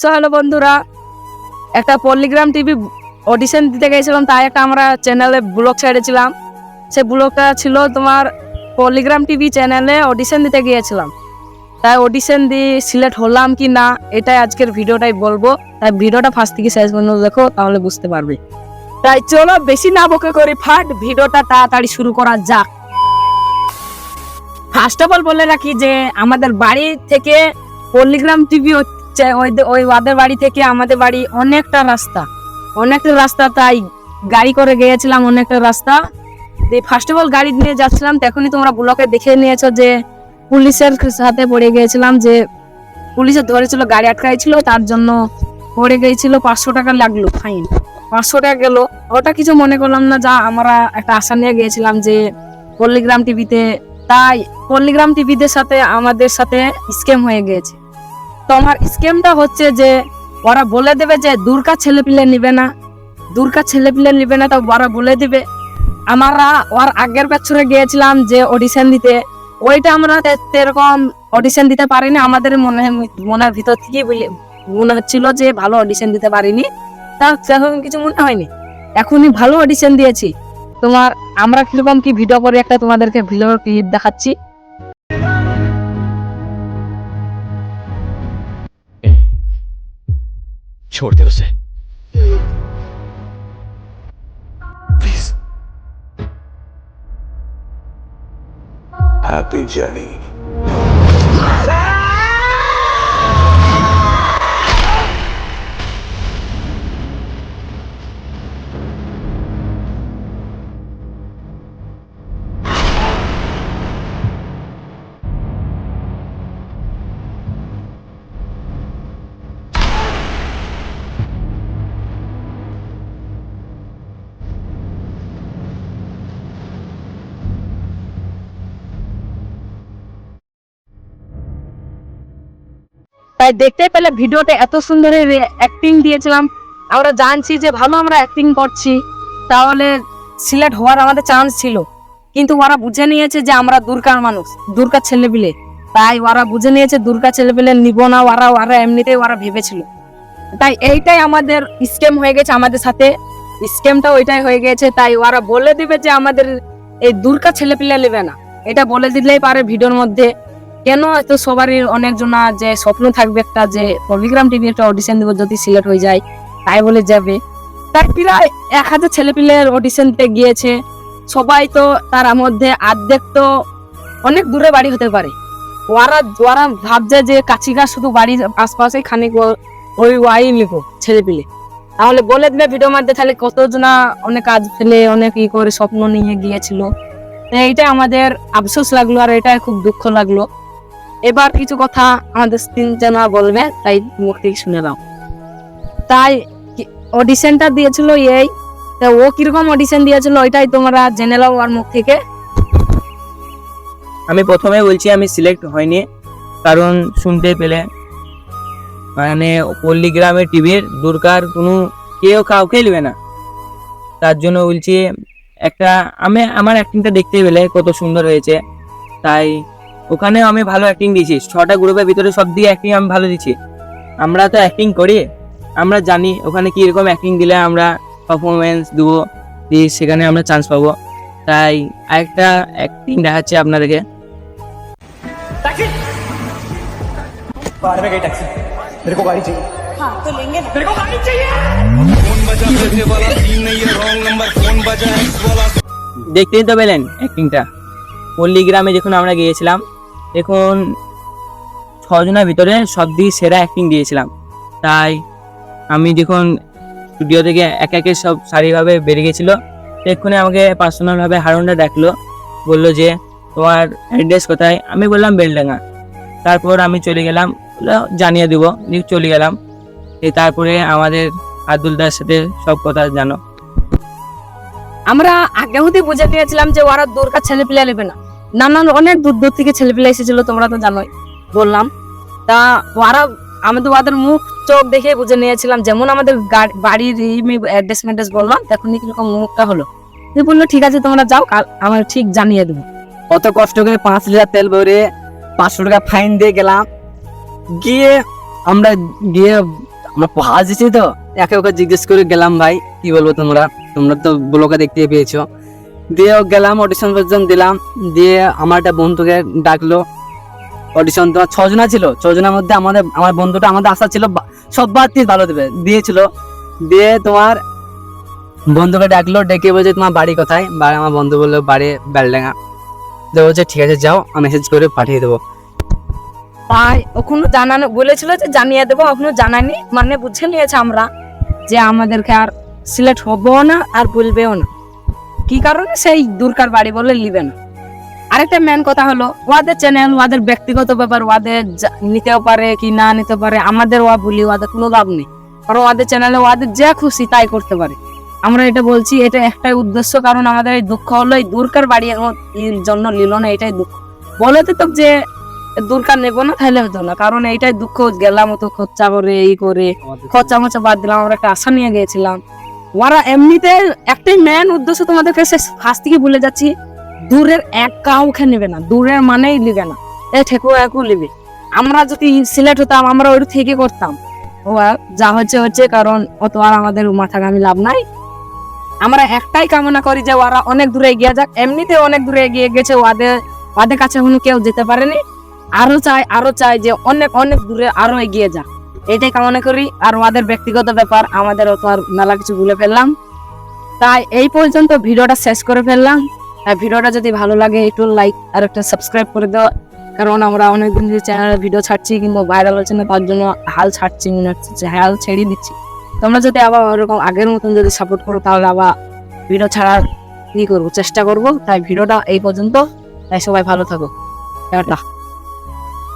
So hello বন্ধুরা, একটা পল্লিগ্রাম TV audition দিতে গেছিলাম, তাই একটা আমরা চ্যানেলে ব্লগ ছেড়েছিলাম। সে ব্লগটা ছিল তোমার পল্লিগ্রাম টিভি চ্যানেলে অডিশন দিতে গিয়েছিলাম। তাই অডিশন দিয়ে সিলেক্ট হলাম কি না, এটাই আজকের ভিডিওটাই বলব। তাই ভিডিওটা ফার্স্ট থেকে শেষ পর্যন্ত দেখো, তাহলে বুঝতে পারবে। তাই চলো বেশি না বকে করি ফাট, ভিডিওটা তাড়াতাড়ি শুরু করা যাক। ফার্স্ট অফ অল বলে রাখি যে, আমাদের বাড়ি থেকে পল্লিগ্রাম টিভি ওই ওই ওদের বাড়ি থেকে আমাদের বাড়ি অনেকটা রাস্তা। অনেকটা রাস্তা, তাই গাড়ি করে গিয়েছিলাম অনেকটা রাস্তা। ফার্স্ট অফ অল গাড়ি নিয়ে যাচ্ছিলাম তখনই তোমরা ব্লকে দেখে নিয়েছো যে পুলিশের সাথে পড়ে গিয়েছিলাম যে পুলিশে ধরেছিল, গাড়ি আটকাইছিল, তার জন্য পড়ে গিয়েছিল, পাঁচশো টাকা লাগল ফাইন পাঁচশো টাকা গেল। ওটা কিছু মনে করলাম না, যা আমরা একটা আশা নিয়ে গিয়েছিলাম যে পল্লিগ্রাম টিভিতে তাই পল্লিগ্রাম টিভিদের সাথে আমাদের সাথে স্ক্যাম হয়ে গিয়েছে। তো আমার স্ক্যামটা হচ্ছে যে, ওরা বলে দেবে যে, দুর্গা ছেলে পিলে নিবে না। দুর্গা ছেলে পিলে নিবে না, তো ওরা বলে দিবে। আমরা ওর আগের বছরে গিয়েছিলাম যে অডিশন দিতে। ওইটা আমরা সেরকম অডিশন দিতে পারিনি। আমাদের মনে মনের ভিতর থেকে মনে হচ্ছিল যে, ভালো অডিশন দিতে পারিনি। তা সেরকম কিছু মনে হয়নি। এখনই ভালো অডিশন দিয়েছি। তোমার আমরা কীরকম কি ভিডিও করে একটা তোমাদেরকে ভিডিও ক্লিপ দেখাচ্ছি। छोड़ दे उसे। प्लीज़ हैप्पी जर्नी তাই দেখতে পেলে ভিডিওটা এত সুন্দর অ্যাক্টিং দিয়েছিলাম। আমরা জানছি যে ভালো আমরা অ্যাক্টিং করছি। তাহলে সিলেক্ট হওয়ার আমাদের চান্স ছিল। কিন্তু ওরা বুঝে নিয়েছে যে আমরা দুর্গার মানুষ, দুর্গার ছেলেপিলে। তাই ওরা বুঝে নিয়েছে দুর্গা ছেলেপিলে নিব না, ওরা ওরা এমনিতেই ওরা ভেবেছিল। তাই এইটাই আমাদের স্কেম হয়ে গেছে আমাদের সাথে। স্ক্যামটা ওইটাই হয়ে গেছে। তাই ওরা বলে দিবে যে আমাদের এই দুর্গা ছেলেপিলে নেবে না। এটা বলে দিলেই পারে ভিডিওর মধ্যে। কেন হয়তো সবারই অনেকজনা যে স্বপ্ন থাকবে একটা যে পলিগ্রাম টিভি একটা অডিশন দেবো যদি সিলেক্ট হয়ে যায়, তাই বলে যাবে। তাই প্রায় এক হাজার ছেলেপিলের অডিশন দিতে গিয়েছে। সবাই তো তার মধ্যে অর্ধেক তো অনেক দূরে বাড়ি হতে পারে। ওরা ওরা ভাবছে যে কাছিগা শুধু বাড়ির আশপাশে খানিক ওই ওয়াই লিখো ছেলেপিলে। তাহলে বলে দিবে ভিডিও মারতে তাহলে কতজনা অনেক কাজ ফেলে, অনেক ই করে স্বপ্ন নিয়ে গিয়েছিল। তো এইটাই আমাদের আফসোস লাগল আর এটা খুব দুঃখ লাগল। এবার কিছু কথা আমাদের তিনজনা বলবে, তাই মুখ থেকে শুনে নাও। তাই অডিশনটা দিয়েছিল এই, তা ও কীরকম অডিশন দিয়েছিল ওইটাই তোমরা জেনে নাও ওর মুখ থেকে। আমি প্রথমে বলছি আমি সিলেক্ট হয়নি, কারণ শুনতে পেলে। মানে পল্লীগ্রামের টিভির দুর্গার কোনো, কেউ কাউকে নেবে না। তার জন্য বলছি, একটা, আমি, আমার অ্যাক্টিংটা দেখতে পেলে কত সুন্দর হয়েছে। তাই ওখানে আমি ভালো অ্যাক্টিং দিয়েছি ছটা গ্রুপের ভিতরে সব দিয়ে অ্যাক্টিং আমি ভালো দিচ্ছি আমরা তো অ্যাক্টিং করি আমরা জানি ওখানে কীরকম অ্যাক্টিং দিলে আমরা পারফরমেন্স দেবো দিয়ে সেখানে আমরা চান্স পাবো তাই আরেকটা অ্যাক্টিং দেখাচ্ছি আপনাদেরকে बाहर में गई टैक्सी मेरे को गाड़ी चाहिए দেখতেই তো পেলেন অ্যাক্টিংটা পল্লীগ্রামে যখন আমরা গিয়েছিলাম এখন ছজনের ভিতরে সব দিয়ে সেরা অ্যাক্টিং দিয়েছিলাম। তাই আমি যখন স্টুডিও থেকে এক একে সব সারিভাবে বেড়ে গেছিল, এক্ষুনি আমাকে পার্সোনালভাবে হারুনটা ডাকলো বলল যে, তোমার অ্যাড্রেস কোথায়? আমি বললাম, বেলডাঙ্গা। তারপর আমি চলে গেলাম জানিয়ে দেবো। চলে গেলাম। তারপরে আমাদের আব্দুলদার সাথে সব কথা জানো। আমরা আগে হতে বুঝে নিয়েছিলাম যে ওরা দুর্গা ছেলে পিলে নেবে না। নানান অনেক দূর দূর থেকে ছেলে পিলে এসেছিল, তোমরা তো জানোই। বললাম, তা ওরা আমি তো ওদের মুখ, চোখ দেখে বুঝে নিয়েছিলাম, যেমন আমাদের বাড়ির অ্যাড্রেস ম্যাড্রেস বললাম, তখনই কীরকম মুখটা হলো। বলল, ঠিক আছে, তোমরা যাও, কাল আমার ঠিক জানিয়ে দেবো। অত কষ্ট করে পাঁচ লিটার তেল ভরে পাঁচশো টাকা ফাইন দিয়ে গেলাম। গিয়ে আমরা গিয়ে আমরা পাস দিচ্ছি তো, একে ওকে জিজ্ঞেস করে গেলাম, ভাই, কি বলব তোমরা? তোমরা তো ব্লকে দেখতে পেয়েছ। দিয়ে গেলাম অডিশন পর্যন্ত দিলাম, দিয়ে আমার একটা বন্ধুকে ডাকলো। অডিশন তোমার ছজনা ছিল, ছজনের মধ্যে আমাদের, আমার বন্ধুটা আমাদের আশা ছিল বা- সব বাদ দিয়ে ভালো দেবে, দিয়েছিল। দিয়ে তোমার বন্ধুকে ডাকলো, ডেকে বলছে, তোমার বাড়ি কোথায়? বাড়ি আমার বন্ধু বলল, বাড়ি বেলডাঙ্গা। তো বলছে, ঠিক আছে, যাও মেসেজ করে পাঠিয়ে দেবো। তাই ওখানে জানানো বলেছিল যে জানিয়ে দেবো এখনও জানানি মানে বুঝে নিয়েছে আমরা যে আমাদেরকে আর সিলেক্ট হবেও না আর বলবেও না। কি কারণে সেই দূরকার বাড়ি বলে নিবে না? আরেকটা মেন কথা হলো ওদের চ্যানেল ওদের ব্যক্তিগত ব্যাপার ওদের নিতেও পারে কি না নিতে পারে আমাদের ওয়া বলি ওদের কোনো লাভ নেই। কারণ ওদের চ্যানেলে ওদের যা খুশি তাই করতে পারে। আমরা এটা বলছি এটা একটাই উদ্দেশ্য কারণ আমাদের এই দুঃখ হলো এই দূরকার বাড়ি এর জন্য নিল না এটাই দুঃখ। বলে তো যে দূরকার নেব না তাহলে হতো না কারণ এইটাই দুঃখ গেলাম তো খরচা করে এই করে খরচা মরচা বাদ দিলাম আমরা একটা আশা নিয়ে গিয়েছিলাম। ওরা এমনিতে একটাই মেন উদ্দেশ্য তোমাদেরকে সে ফার্স্ট থেকে বলে যাচ্ছি? দূরের এক কাউকে নেবে না, দূরের মানেই নেবে না। এ ঠেকু একু নেবে। আমরা যদি সিলেক্ট হতাম, আমরা ওই থেকে করতাম। ও যা হচ্ছে হচ্ছে, কারণ অত আর আমাদের মাথা ঘামি লাভ নাই। আমরা একটাই কামনা করি যে ওরা অনেক দূরে এগিয়ে যাক। এমনিতে অনেক দূরে এগিয়ে গেছে ওদের ওদের কাছে এখনও কেউ যেতে পারেনি। আরও চাই আরও চাই যে অনেক অনেক দূরে আরও এগিয়ে যাক। এটাই কামনা করি। আর ওদের ব্যক্তিগত ব্যাপার আমাদের অত আর মেলা কিছু ভুলে ফেললাম। তাই এই পর্যন্ত ভিডিওটা শেষ করে ফেললাম। আর ভিডিওটা যদি ভালো লাগে, একটু লাইক আর একটা সাবস্ক্রাইব করে দেওয়া কারণ আমরা অনেকদিন ধরে চ্যানেলে ভিডিও ছাড়ছি কিন্তু ভাইরাল হচ্ছে না, তার জন্য হাল ছাড়ছি, মনে হচ্ছে যে হাল ছেড়ে দিচ্ছি। তোমরা যদি আবার ওরকম আগের মতন যদি সাপোর্ট করো, তাহলে আবার ভিডিও ছাড়ার ই করব, চেষ্টা করব। তাই ভিডিওটা এই পর্যন্ত। তাই সবাই ভালো থাকো। টাটা।